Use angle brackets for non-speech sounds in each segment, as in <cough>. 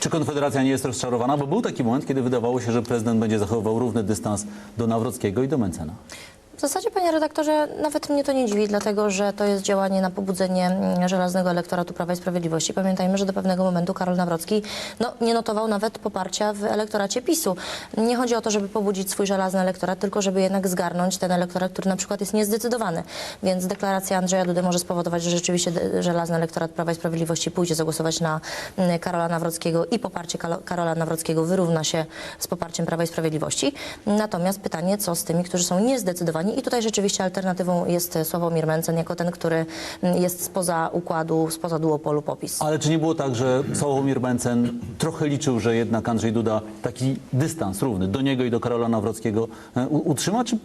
Czy Konfederacja nie jest rozczarowana? Bo był taki moment, kiedy wydawało się, że prezydent będzie zachowywał równy dystans do Nawrockiego i do Mencena. W zasadzie, panie redaktorze, nawet mnie to nie dziwi, dlatego że to jest działanie na pobudzenie mm, żelaznego elektoratu Prawa i Sprawiedliwości. Pamiętajmy, że do pewnego momentu Karol Nawrocki no, nie notował nawet poparcia w elektoracie PiSu. Nie chodzi o to, żeby pobudzić swój żelazny elektorat, tylko żeby jednak zgarnąć ten elektorat, który na przykład jest niezdecydowany. Więc deklaracja Andrzeja Dudy może spowodować, że rzeczywiście de- żelazny elektorat Prawa i Sprawiedliwości pójdzie zagłosować na mm, Karola Nawrockiego i poparcie Karola Nawrockiego wyrówna się z poparciem Prawa i Sprawiedliwości. Natomiast pytanie, co z tymi, którzy są niezdecydowani i tutaj rzeczywiście alternatywą jest Sławomir Mencen jako ten, który jest spoza układu, spoza duopolu POPIS. Ale czy nie było tak, że Sławomir Mencen trochę liczył, że jednak Andrzej Duda taki dystans równy do niego i do Karola Nawrockiego e, utrzyma? Czy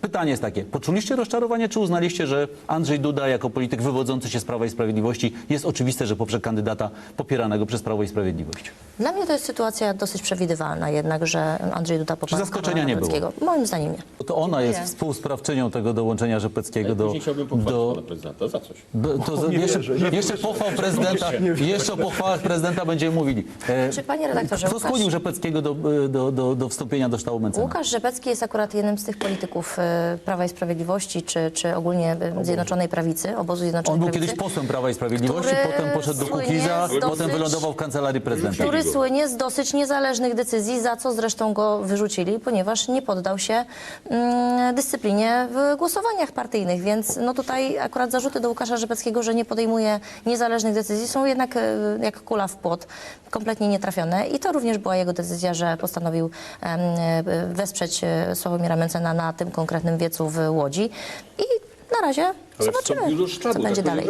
pytanie jest takie, poczuliście rozczarowanie, czy uznaliście, że Andrzej Duda jako polityk wywodzący się z Prawa i Sprawiedliwości jest oczywiste, że poprze kandydata popieranego przez Prawo i Sprawiedliwość? Dla mnie to jest sytuacja dosyć przewidywalna jednak, że Andrzej Duda poparł zaskoczenia Karola nie było? Moim zdaniem nie. To ona jest współsprawczynią tego dołączenia Rzepeckiego do... Później chciałbym pochwalić do pana prezydenta za coś. do- to za- jeszcze, jeszcze pochwał prezydenta, jeszcze o pochwałach prezydenta będziemy mówili. E, Czy panie redaktorze, Kto Łukasz- skłonił Rzepeckiego do, do, do, do wstąpienia do sztabu Mencena? Łukasz Rzepecki jest akurat jednym z tych polityków e, Prawa i Sprawiedliwości, czy, czy ogólnie e, Zjednoczonej Prawicy, obozu Zjednoczonej On był Prawicy. kiedyś posłem Prawa i Sprawiedliwości, który potem poszedł do słynie Kukiza, z potem dosyć- wylądował w kancelarii prezydenta. który słynie z dosyć niezależnych decyzji, za co zresztą go wyrzucili, ponieważ nie poddał się mm, dyscyplinie w głosowaniach partyjnych. Więc no tutaj akurat zarzuty do Łukasza Rzepeckiego, że nie podejmuje niezależnych decyzji są jednak e, jak kula w płot, kompletnie nietrafione. I to również była jego decyzja, że postanowił e, wesprzeć e, Sławomira Mencena na tym konkretnym wiecu w Łodzi. I na razie zobaczymy, do sztabu, co będzie tak dalej.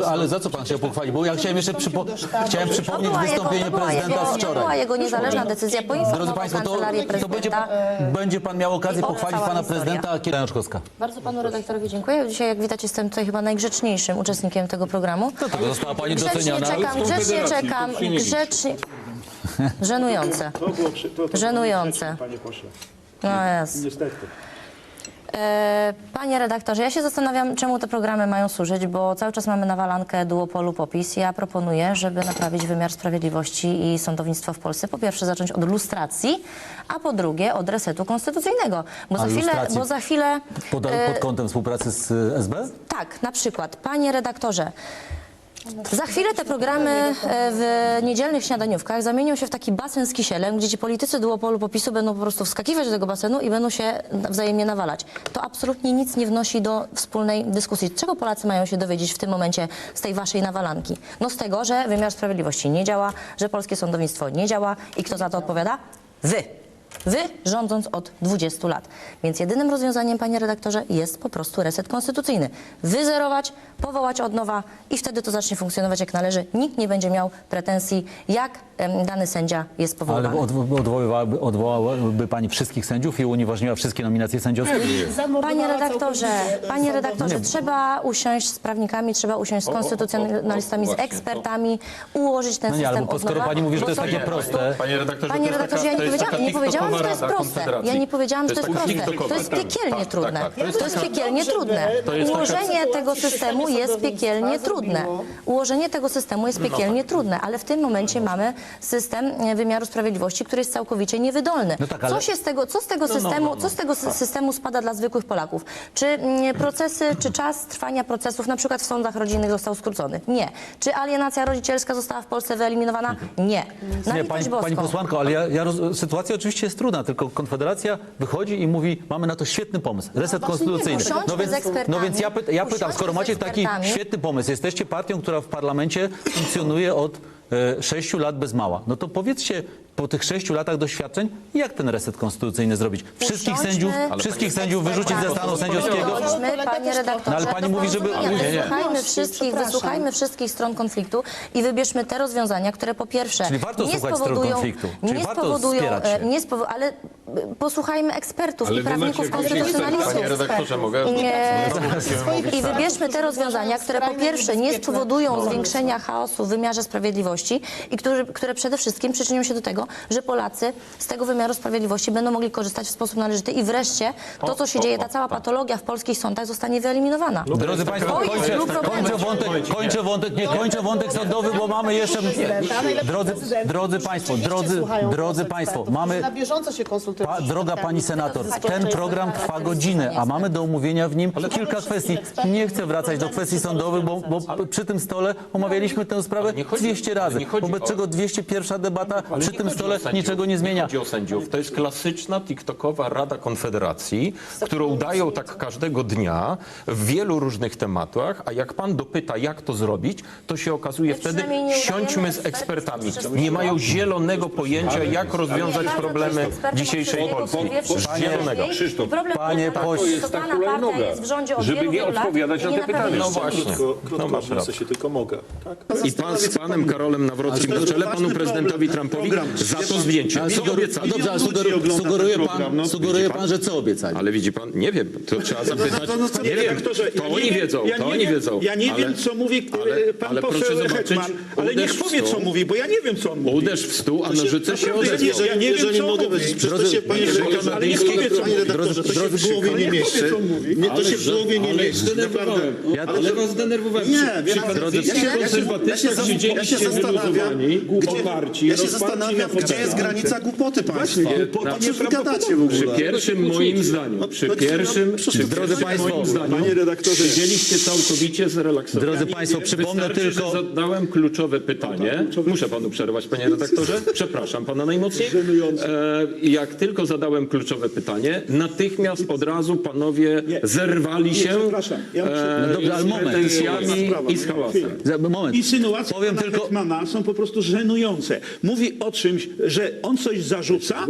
no ale za co pan się pochwalić? Bo ja chciałem jeszcze przypo- chciałem przypomnieć była jego- wystąpienie była prezydenta jego- z To była wczoraj. jego niezależna decyzja. Drodzy Poinformował Państwo, to, kancelarię to będzie, prezydenta. pan, będzie pan miał okazję i pochwalić cała pana historia. prezydenta Jańczkowska. Bardzo panu redaktorowi dziękuję. Dzisiaj, jak widać, jestem tutaj chyba najgrzeczniejszym uczestnikiem tego programu. Dlatego została pani Grzecznie doceniana. czekam, grzecznie czekam, grzecznie... Żenujące. To było, przy- to, to Żenujące. Panie pośle. No jest. Niestety. E, Panie redaktorze, ja się zastanawiam, czemu te programy mają służyć, bo cały czas mamy nawalankę duopolu popis. Ja proponuję, żeby naprawić wymiar sprawiedliwości i sądownictwo w Polsce. Po pierwsze zacząć od lustracji, a po drugie od resetu konstytucyjnego. Bo za chwilę, lustracji bo za chwilę Pod, e, pod kątem współpracy z SB? Tak, na przykład, panie redaktorze, za chwilę te programy e, w niedzielnych śniadaniówkach zamienią się w taki basen z kisielem, gdzie ci politycy duopolu popisu będą po prostu wskakiwać do tego basenu i będą się wzajemnie nawalać. To absolutnie nic nie wnosi do wspólnej dyskusji. Czego Polacy mają się dowiedzieć w tym momencie z tej waszej nawalanki? No z tego, że wymiar sprawiedliwości nie działa, że polskie sądownictwo nie działa i kto za to odpowiada? Wy. Wy rządząc od 20 lat. Więc jedynym rozwiązaniem, panie redaktorze, jest po prostu reset konstytucyjny. Wyzerować, powołać od nowa i wtedy to zacznie funkcjonować jak należy. Nikt nie będzie miał pretensji, jak dany sędzia jest Ale powoływany. odwo- odwoływałaby, odwołałaby pani wszystkich sędziów i unieważniła wszystkie nominacje sędziowskie? Panie redaktorze, panie redaktorze, trzeba usiąść z prawnikami, trzeba usiąść z konstytucjonalistami, z ekspertami, ułożyć ten No nie, ale system bo od skoro nowa, pani mówi, że to jest takie proste, Panie redaktorze, Panie redaktorze, ja nie powiedziałam, nie powiedziałam, że to jest proste. Ja nie powiedziałam, że to jest proste. To jest piekielnie tak, trudne. tak, tak. To jest piekielnie trudne. Ułożenie tego systemu jest piekielnie trudne. zrobiło- Ułożenie tego systemu jest piekielnie trudne, ale w tym momencie mamy system e, wymiaru sprawiedliwości, który jest całkowicie niewydolny. No tak, ale- Co się z tego, co z tego systemu, co z tego sy- systemu spada dla zwykłych Polaków? Czy mm, procesy, czy czas trwania procesów na przykład w sądach rodzinnych został skrócony? Nie. Czy alienacja rodzicielska została w Polsce wyeliminowana? Nie. Na Nie, litość pani, boską. pani posłanko, ale ja, ja roz, sytuacja oczywiście jest trudna, tylko Konfederacja wychodzi i mówi, mamy na to świetny pomysł, reset konstytucyjny. Usiądźmy No więc, z ekspertami. no więc ja, ja pytam, Usiądźmy skoro z macie taki świetny pomysł, jesteście partią, która w parlamencie funkcjonuje od e, sześciu lat bez mała, no to powiedzcie po tych sześciu latach doświadczeń, jak ten reset konstytucyjny zrobić? Wszystkich Usiądźmy sędziów, wszystkich sędziów wyrzucić ze stanu sędziowskiego? Usiądźmy, panie redaktorze, No ale pani do mówi, żeby- porozumienia. Nie, nie. Wysłuchajmy wszystkich, Przepraszam. wysłuchajmy wszystkich stron konfliktu i wybierzmy te rozwiązania, które po pierwsze Czyli warto nie słuchać stron spowodują, konfliktu. Czyli nie warto spowodują, wspierać e, nie spowo- ale e, posłuchajmy ekspertów Ale i prawników konstytucjonalistów. Panie redaktorze, mogę? Nie. I tak. wybierzmy te rozwiązania, które po pierwsze nie spowodują zwiększenia chaosu w wymiarze sprawiedliwości i które, które przede wszystkim przyczynią się do tego, tego, że Polacy z tego wymiaru sprawiedliwości będą mogli korzystać w sposób należyty i wreszcie to, co się dzieje, ta cała tak. patologia w polskich sądach zostanie wyeliminowana. Drodzy Państwo, kończę, kończę wątek, kończę wątek, nie kończę wątek sądowy, bo mamy jeszcze... Drodzy, drodzy Państwo, drodzy, drodzy Państwo, mamy... Na bieżąco się konsultują. Pa, droga pani senator, ten program trwa godzinę, a mamy do omówienia w nim kilka kwestii. Nie chcę wracać do kwestii sądowych, bo, bo przy tym stole omawialiśmy tę sprawę nie chodzi- 200 razy. Wobec czego 201 debata przy tym stole sędziów. niczego nie zmienia. Nie chodzi o sędziów. To jest klasyczna TikTokowa Rada Konfederacji, którą dają tak każdego dnia w wielu różnych tematach, a jak pan dopyta, jak to zrobić, to się okazuje My wtedy, przynajmniej nie udajemy siądźmy z ekspertami. Nie mają zielonego pojęcia, jak rozwiązać Bardzo problemy często ekspertem dzisiejszej Polski. Zielonego. Krzysztof, problem panie polega na tym, pośle, że to pana partia jest w rządzie od żeby wielu, nie wielu lat odpowiadać i na nie te pytania. No właśnie. Krótko, No krótko ma odniosę prawdę. się, tylko mogę. Tak? I pan z panem Karolem Nawrockim na czele, panu prezydentowi Trumpowi za to zdjęcie. Ale Co sugeru- obiecali? Dobrze, ale Ludzi sugeru- ogląda sugeruje ten pan, program, no. sugeruje Widzi pan, pan? że co obiecali? Ale widzi pan, nie wiem, to trzeba zapytać. No, no, panie Nie wiem, redaktorze, to ja nie oni wiem- wiedzą, ja to nie oni wiem- wiedzą. Ja nie ale- wiem, co mówi ale- pan ale proszę poseł zobaczyć, Hetman, ale niech w powie, co stół. mówi, bo ja nie wiem, co on mówi. Uderz w stół, a nożyce się naprawdę, odezwą. ja nie wiem, co mogę mówi. powiedzieć, przecież się, panie Ale redaktorze, niech powie, co panie mówi. redaktorze, to się Drodzy w głowie nie niech mieści. powie, co on mówi. Nie, to się w głowie nie mieści, naprawdę. Ja, Ale was zdenerwowałem. Nie, wie pan, ja się, ja się, ja się, ja się zastanawiam, gdzie, ja się zastanawiam, gdzie jest granica głupoty państwa. O czym wy gadacie w Przy ogóle? pierwszym moim zdaniu, przy no, pierwszym, przy drodzy pierwszym państwo, moim zdaniu, panie redaktorze, siedzieliście całkowicie zrelaksowani. Drodzy Państwo, przypomnę Wystarczy, tylko- że zadałem kluczowe pytanie. Muszę panu przerwać, panie redaktorze. <laughs> Przepraszam pana najmocniej. E, jak tylko zadałem kluczowe pytanie, natychmiast od razu panowie zerwali się przepraszam. Ja muszę- e, No dobrze, ale z moment. pretensjami i z hałasem. za- moment. Insynuacje Powiem pana tylko, Hetmana są po prostu żenujące. Mówi o czymś, że on coś zarzuca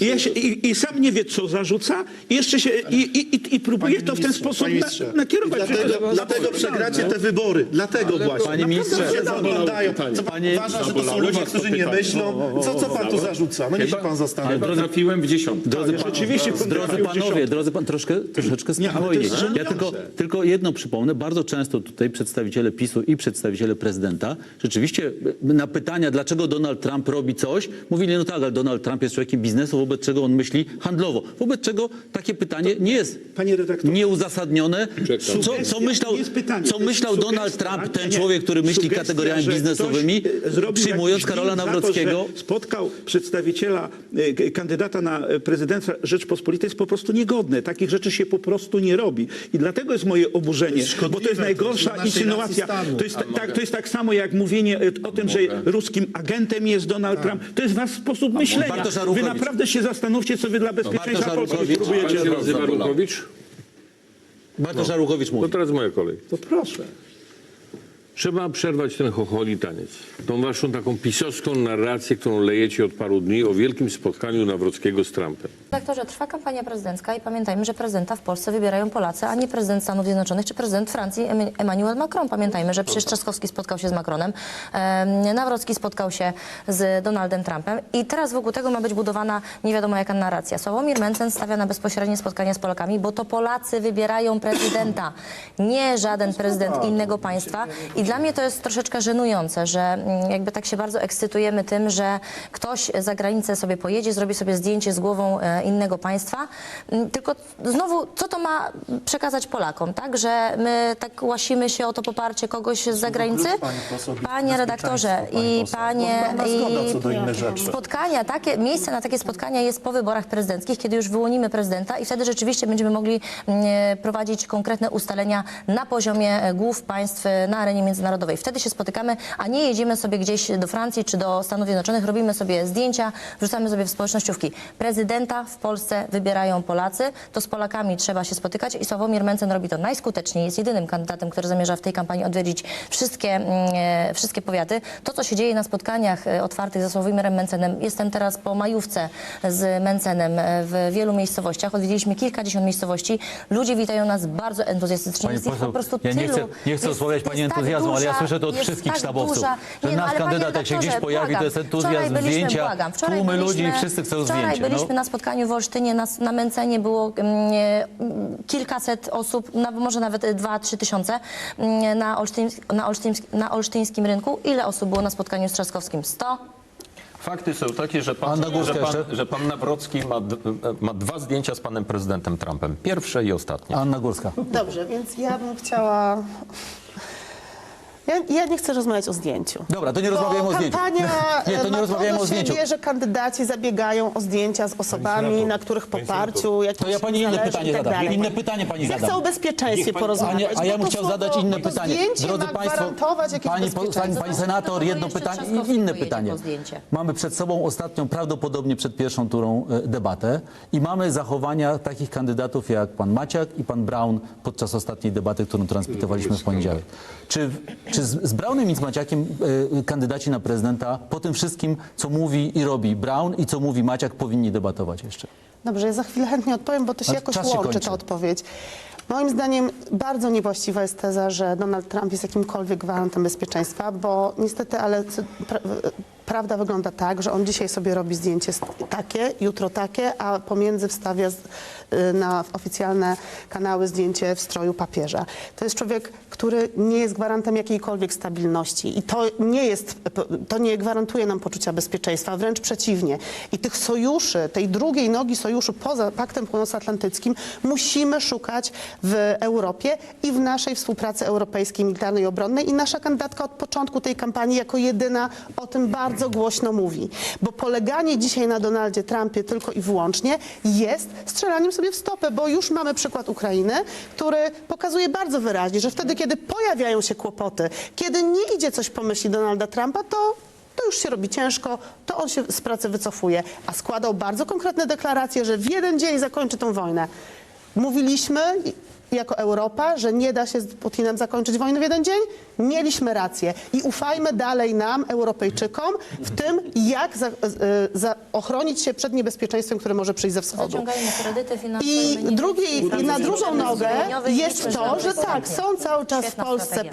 i, ja się, i, i sam nie wie, co zarzuca i jeszcze się i, i, i, i próbuje to w ten sposób na, nakierować. Dlatego, dlatego przegracie te wybory. Dlatego właśnie. Panie ministrze, Ludzie zaglądają. Co pan Panie- uważa, że to są Zabolało ludzie, was to którzy nie pytanie. myślą? Co, co pan tu zarzuca? No niech się pan zastanawia. Trafiłem w dziesiątkę. Drodzy, Tak, pa- rzeczywiście pan drodzy trafił panowie, drodzy pan, troszkę, troszeczkę Nie, ale to spokojniej. jest Ja żenujące. tylko, tylko jedno przypomnę. Bardzo często tutaj przedstawiciele PiSu i przedstawiciele prezydenta rzeczywiście na pytania, dlaczego Donald Trump robi coś, mówili, no tak, ale Donald Trump jest człowiekiem biznesu, wobec czego on myśli handlowo. Wobec czego takie pytanie nie jest Panie redaktorze, nieuzasadnione. Co, co Sugestia myślał, nie jest pytanie, co to jest myślał Donald Trump, ten nie, człowiek, który myśli sugestia, kategoriami że biznesowymi, ktoś, e, zrobił przyjmując jakiś Karola deal za Nawrockiego? To, że spotkał przedstawiciela, e, k- kandydata na e, prezydenta Rzeczpospolitej jest po prostu niegodne. Takich rzeczy się po prostu nie robi. I dlatego jest moje oburzenie, szkodliwe, bo to jest to jest najgorsza dla naszej insynuacja. racji stanu. To jest, tak, to jest tak samo jak mówienie e, o tym, że ruskim agentem jest Donald Trump. To jest wasz sposób myślenia. Bartosz Wy Arłukowicz. naprawdę się zastanówcie, co wy dla bezpieczeństwa Bartosz Polski Arłukowicz. próbujecie Pan się robić. nazywa Rukowicz? Bartosz Arłukowicz No mówi. teraz moja kolej. To proszę. Trzeba przerwać ten chocholi taniec. Tą waszą taką pisowską narrację, którą lejecie od paru dni o wielkim spotkaniu Nawrockiego z Trumpem. Redaktorze, trwa kampania prezydencka i pamiętajmy, że prezydenta w Polsce wybierają Polacy, a nie prezydent Stanów Zjednoczonych czy prezydent Francji Em- Emmanuel Macron. Pamiętajmy, że przecież Trzaskowski spotkał się z Macronem, em, Nawrocki spotkał się z Donaldem Trumpem i teraz wokół tego ma być budowana nie wiadomo jaka narracja. Sławomir Mencen stawia na bezpośrednie spotkania z Polakami, bo to Polacy wybierają prezydenta, nie żaden prezydent innego państwa i dla mnie to jest troszeczkę żenujące, że mm, jakby tak się bardzo ekscytujemy tym, że ktoś za granicę sobie pojedzie, zrobi sobie zdjęcie z głową e, innego państwa. Mm, Tylko znowu, co to ma przekazać Polakom, tak? Że my tak łasimy się o to poparcie kogoś z zagranicy? pani poseł, Panie redaktorze pani i panie... Zgoda co do i spotkania, takie, miejsce na takie spotkania jest po wyborach prezydenckich, kiedy już wyłonimy prezydenta i wtedy rzeczywiście będziemy mogli mm, prowadzić konkretne ustalenia na poziomie e, głów państw e, na arenie międzynarodowej. Wtedy się spotykamy, a nie jedziemy sobie gdzieś do Francji czy do Stanów Zjednoczonych, robimy sobie zdjęcia, wrzucamy sobie w społecznościówki. Prezydenta w Polsce wybierają Polacy, to z Polakami trzeba się spotykać i Sławomir Mencen robi to najskuteczniej, jest jedynym kandydatem, który zamierza w tej kampanii odwiedzić wszystkie, mm, e, wszystkie powiaty. To, co się dzieje na spotkaniach e, otwartych ze Sławomirem Mencenem, jestem teraz po majówce z Mencenem e, w wielu miejscowościach, odwiedziliśmy kilkadziesiąt miejscowości, ludzie witają nas bardzo entuzjastycznie, Pani jest poseł, po prostu ja nie tylu. chcę, nie chcę Jest- osłabiać Pani jest entuzjazmu, ale ja słyszę to od wszystkich tak sztabowców, duża- że Nie, no, nasz panie kandydat jak się gdzieś pojawi, to jest błagam. entuzjazm, Wczoraj byliśmy- zdjęcia, błagam. Wczoraj tłumy ludzi i wszyscy chcą Wczoraj zdjęcie. byliśmy No. na spotkaniu w Olsztynie, na, na Menцenie było e, mm, kilkaset osób, na, może nawet dwa, trzy tysiące mm, na, olsztyńsk, na, na olsztyńskim rynku. Ile osób było na spotkaniu z Trzaskowskim? 100? Fakty są takie, że pan, Anna Górska że pan, że pan Nawrocki ma, d- ma dwa zdjęcia z panem prezydentem Trumpem. Pierwsze i ostatnie. Anna Górska. Dobrze, więc ja bym chciała. Ja, ja nie chcę rozmawiać o zdjęciu. Dobra, to nie rozmawiajmy o zdjęciu. kampania <laughs> Nie, to e, nie ma rozmawiajmy to o do siebie, zdjęciu. że kandydaci zabiegają o zdjęcia z osobami, na których poparciu jakimś To ja pani inne zależy pytanie i tak zadam. dalej. Inne pytanie pani Ja chcę o bezpieczeństwie A, porozmawiać. nie, a ja bo bym to chciał słowo- zadać inne to pytanie. Zdjęcie Drodzy ma Państwo, gwarantować jakieś pani, po- pani, bezpieczeństwo. pani senator, No, jedno jeszcze pytanie Trzaskowski i inne pojedzie pytanie. po zdjęcie. Mamy przed sobą ostatnią, prawdopodobnie przed pierwszą turą e, debatę i mamy zachowania takich kandydatów jak pan Maciak i pan Braun podczas ostatniej debaty, którą transmitowaliśmy w poniedziałek. Czy, czy z, z Braunem i z Maciakiem e, kandydaci na prezydenta po tym wszystkim, co mówi i robi Braun i co mówi Maciak, powinni debatować jeszcze? Dobrze, ja za chwilę chętnie odpowiem, bo to się Ale jakoś czas się łączy kończy. ta odpowiedź. Moim zdaniem bardzo niewłaściwa jest teza, że Donald Trump jest jakimkolwiek gwarantem bezpieczeństwa, bo niestety, ale c- pra, prawda wygląda tak, że on dzisiaj sobie robi zdjęcie takie, jutro takie, a pomiędzy wstawia y, na oficjalne kanały zdjęcie w stroju papieża. To jest człowiek, który nie jest gwarantem jakiejkolwiek stabilności i to nie jest, to nie gwarantuje nam poczucia bezpieczeństwa, wręcz przeciwnie. I tych sojuszy, tej drugiej nogi sojuszu poza Paktem Północnoatlantyckim musimy szukać w Europie i w naszej współpracy europejskiej, militarnej i obronnej. I nasza kandydatka od początku tej kampanii jako jedyna o tym bardzo głośno mówi. Bo poleganie dzisiaj na Donaldzie Trumpie tylko i wyłącznie jest strzelaniem sobie w stopę, bo już mamy przykład Ukrainy, który pokazuje bardzo wyraźnie, że wtedy, kiedy pojawiają się kłopoty, kiedy nie idzie coś po myśli Donalda Trumpa, to to już się robi ciężko, to on się z pracy wycofuje, a składał bardzo konkretne deklaracje, że w jeden dzień zakończy tą wojnę. Mówiliśmy jako Europa, że nie da się z Putinem zakończyć wojny w jeden dzień? Mieliśmy rację. I ufajmy dalej nam, Europejczykom, w tym, jak za, za ochronić się przed niebezpieczeństwem, które może przyjść ze wschodu. I, drugi, i na drugą nogę jest to, że tak, są cały czas w Polsce.